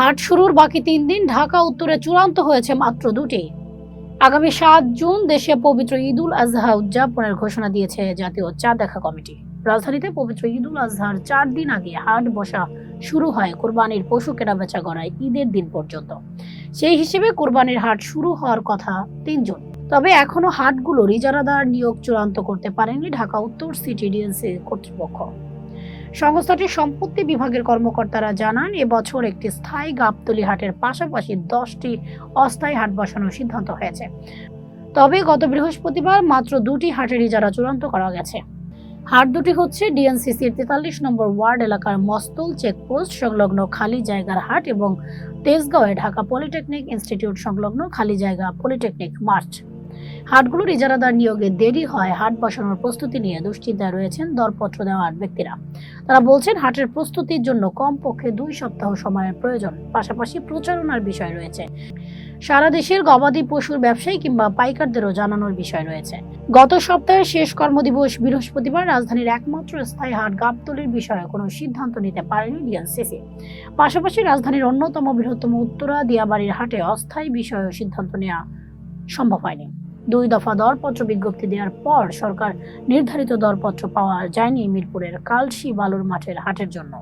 হাট শুরুর বাকি তিন দিন ঢাকা উত্তরে চূড়ান্ত হয়েছে মাত্র দুটি। আগামী সাত জুন দেশে পবিত্র ঈদ উল আজহা উদযাপনের ঘোষণা দিয়েছে জাতীয় চা দেখা কমিটি। রাজধানীতে পবিত্র ঈদ উল আজহার চার দিন আগে হাট বসা শুরু হয় কোরবানির পশু কেনাবেচা করায় ঈদের দিন পর্যন্ত। সেই হিসেবে কোরবানির হাট শুরু হওয়ার কথা তিন জুন তবে এখনও হাটগুলোর ইজারাদার নিয়োগ চূড়ান্ত করতে পারেনি ঢাকা উত্তর সিটি ডিএনসি কর্তৃপক্ষ। সংস্থাটির সম্পত্তি বিভাগের কর্মকর্তারা জানান, এবছর একটি স্থায়ী গাবতলি হাটের পাশাপাশি দশটি অস্থায়ী হাট বসানোর সিদ্ধান্ত হয়েছে। তবে গত বৃহস্পতিবার মাত্র দুটি হাটের ইজারা চূড়ান্ত করা গেছে। হাট দুটি হচ্ছে ডিএনসিসির তেতাল্লিশ নম্বর ওয়ার্ড এলাকার মস্তল চেকপোস্ট সংলগ্ন খালি জায়গার হাট এবং তেজগাঁওয়ে ঢাকা পলিটেকনিক ইনস্টিটিউট সংলগ্ন খালি জায়গা পলিটেকনিক মার্চ। হাটগুলোর ইজারাদার নিয়োগে দেরি হয়, হাট বসানোর প্রস্তুতি নিয়ে দুশ্চিন্তায় রয়েছেন দরপত্র দেওয়ার ব্যক্তিরা। তারা বলছেন, হাটের প্রস্তুতির জন্য কমপক্ষে দুই সপ্তাহ সময়ের প্রয়োজন। পাশাপাশি প্রচারণার বিষয় রয়েছে। সারা দেশের গবাদি পশুর ব্যবসায়ী কিংবা পাইকারদেরও জানানোর বিষয় রয়েছে। গত সপ্তাহের শেষ কর্মদিবস বৃহস্পতিবার রাজধানীর একমাত্র স্থায়ী হাট গাবতলির বিষয়ে কোনো সিদ্ধান্ত নিতে পারেনি ডিএনসিসি। পাশাপাশি রাজধানীর অন্যতম বৃহত্তম উত্তরা দিয়াবাড়ির হাটে অস্থায়ী বিষয়েও সিদ্ধান্ত নেওয়া সম্ভব হয়নি। দুই দফা দরপত্র বিজ্ঞপ্তি দেওয়ার পর সরকার নির্ধারিত দরপত্র পাওয়া যায়নি মিরপুরের কালশি বালুর মাঠের হাটের জন্য।